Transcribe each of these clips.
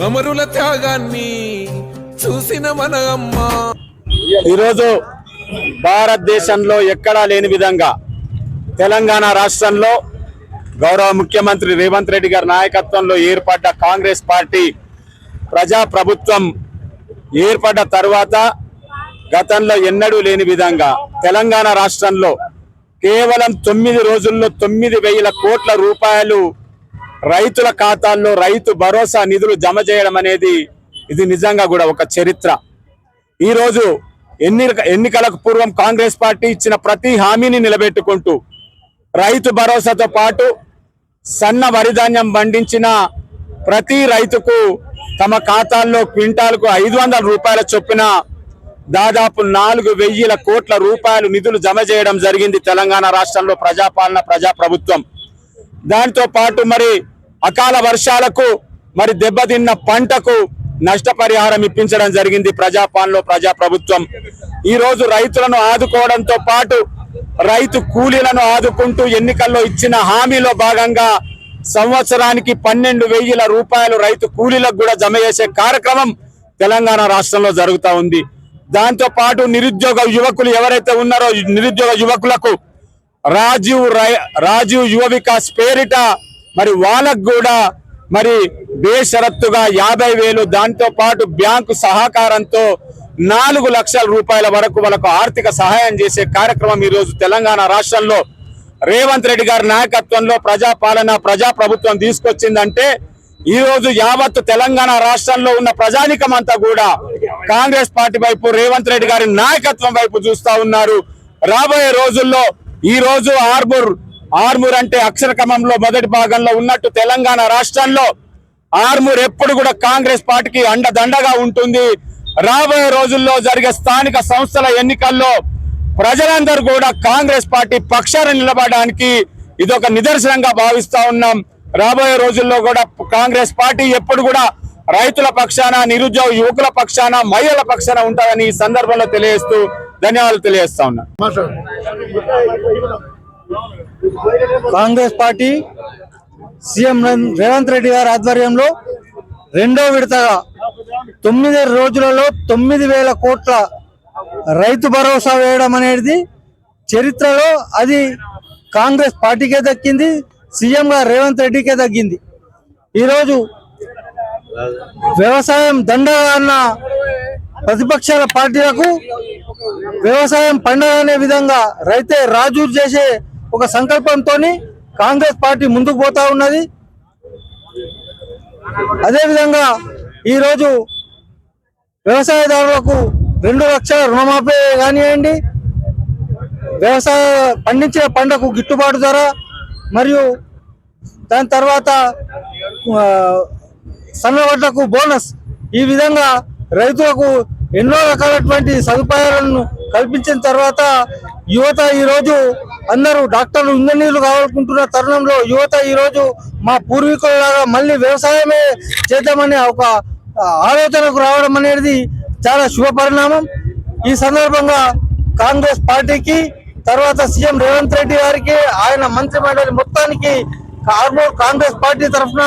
అమరుల త్యాగాన్ని చూసిన మన అమ్మ. ఈరోజు భారతదేశంలో ఎక్కడా లేని విధంగా తెలంగాణ రాష్ట్రంలో గౌరవ ముఖ్యమంత్రి రేవంత్ రెడ్డి గారి నాయకత్వంలో ఏర్పడ్డ కాంగ్రెస్ పార్టీ ప్రజా ప్రభుత్వం ఏర్పడ్డ తర్వాత గతంలో ఎన్నడూ లేని విధంగా తెలంగాణ రాష్ట్రంలో కేవలం తొమ్మిది రోజుల్లో తొమ్మిది వేల కోట్ల రూపాయలు రైతుల ఖాతాల్లో రైతు భరోసా నిధులు జమ చేయడం అనేది ఇది నిజంగా కూడా ఒక చరిత్ర. ఈరోజు ఎన్ని ఎన్నికలకు పూర్వం కాంగ్రెస్ పార్టీ ఇచ్చిన ప్రతి హామీని నిలబెట్టుకుంటూ రైతు భరోసాతో పాటు సన్న వరిధాన్యం పండించిన ప్రతి రైతుకు తమ ఖాతాల్లో క్వింటాల్కు ఐదు వందల రూపాయల చొప్పున దాదాపు నాలుగు వెయ్యిల కోట్ల రూపాయలు నిధులు జమ చేయడం జరిగింది తెలంగాణ రాష్ట్రంలో ప్రజాపాలన ప్రజాప్రభుత్వం. దాంతో పాటు మరి అకాల వర్షాలకు మరి దెబ్బతిన్న పంటకు నష్టపరిహారం ఇప్పించడం జరిగింది ప్రజాపాలనలో ప్రజాప్రభుత్వం. ఈ రోజు రైతులను ఆదుకోవడంతో పాటు రైతు కూలీలను ఆదుకుంటూ ఎన్నికల్లో ఇచ్చిన హామీలో భాగంగా సంవత్సరానికి పన్నెండు వేల రూపాయలు రైతు కూలీలకు కూడా జమ చేసే కార్యక్రమం తెలంగాణ రాష్ట్రంలో జరుగుతా ఉంది. దాంతో పాటు నిరుద్యోగ యువకులు ఎవరైతే ఉన్నారో నిరుద్యోగ యువకులకు రాజీవ్ రై- రాజీవ్ యువ వికాస్ పేరిట మరి వాళ్ళకు కూడా మరి బేషరత్తుగా యాభై వేలు దాంతో పాటు బ్యాంకు సహకారంతో నాలుగు లక్షల రూపాయల వరకు వాళ్ళకు ఆర్థిక సహాయం చేసే కార్యక్రమం ఈరోజు తెలంగాణ రాష్ట్రంలో రేవంత్ రెడ్డి గారి నాయకత్వంలో ప్రజాపాలన ప్రజా ప్రభుత్వం తీసుకొచ్చిందంటే ఈరోజు యావత్ తెలంగాణ రాష్ట్రంలో ఉన్న ప్రజానికం అంతా కూడా కాంగ్రెస్ పార్టీ వైపు రేవంత్ రెడ్డి గారి నాయకత్వం వైపు చూస్తా ఉన్నారు. రాబోయే రోజుల్లో ఈ రోజు ఆర్మూర్ ఆర్మూర్ అంటే అక్షర క్రమంలో మొదటి భాగంలో ఉన్నట్టు తెలంగాణ రాష్ట్రంలో ఆర్మూర్ ఎప్పుడు కూడా కాంగ్రెస్ పార్టీకి అండదండగా ఉంటుంది. రాబోయే రోజుల్లో జరిగే స్థానిక సంస్థల ఎన్నికల్లో ప్రజలందరూ కూడా కాంగ్రెస్ పార్టీ పక్షాన నిలబడడానికి ఇది ఒక నిదర్శనంగా భావిస్తా ఉన్నాం. రాబోయే రోజుల్లో కూడా కాంగ్రెస్ పార్టీ ఎప్పుడు కూడా రైతుల పక్షాన నిరుద్యోగ యువకుల పక్షాన మహిళల పక్షాన ఉంటారని ఈ సందర్భంలో తెలియజేస్తూ ధన్యవాదాలు తెలియజేస్తా ఉన్నా. కాంగ్రెస్ పార్టీ సీఎం రేవంత్ రెడ్డి గారి ఆధ్వర్యంలో రెండో విడతగా తొమ్మిది రోజులలో తొమ్మిది వేల కోట్ల రైతు భరోసా వేయడం అనేది చరిత్రలో అది కాంగ్రెస్ పార్టీకే దక్కింది సీఎంగా రేవంత్ రెడ్డికే దక్కింది. ఈరోజు వ్యవసాయం దండగా అన్న ప్రతిపక్షాల పార్టీలకు వ్యవసాయం పండగ అనే విధంగా రైతే రాజు చేసే ఒక సంకల్పంతో కాంగ్రెస్ పార్టీ ముందుకు పోతా ఉన్నది. అదేవిధంగా ఈరోజు వ్యవసాయదారులకు రెండు లక్షల రుణమాఫీ కానివ్వండి వ్యవసాయ పండించిన పంటకు గిట్టుబాటు ధర మరియు దాని తర్వాత సన్నవడ్లకు బోనస్. ఈ విధంగా రైతులకు ఎన్నో రకాలైనటువంటి సదుపాయాలను కల్పించిన తర్వాత యువత ఈరోజు అందరూ డాక్టర్లు ఇంజనీర్లు కావాలనుకుంటున్న తరుణంలో యువత ఈరోజు మా పూర్వీకులలాగా మళ్ళీ వ్యవసాయమే చేద్దామనే ఒక ఆలోచనకు రావడం అనేది చాలా శుభ పరిణామం. ఈ సందర్భంగా కాంగ్రెస్ పార్టీకి తర్వాత సీఎం రేవంత్ రెడ్డి గారికి ఆయన మంత్రి మండలి మొత్తానికి ఆర్మూర్ కాంగ్రెస్ పార్టీ తరఫున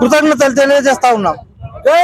కృతజ్ఞతలు తెలియజేస్తా ఉన్నాం.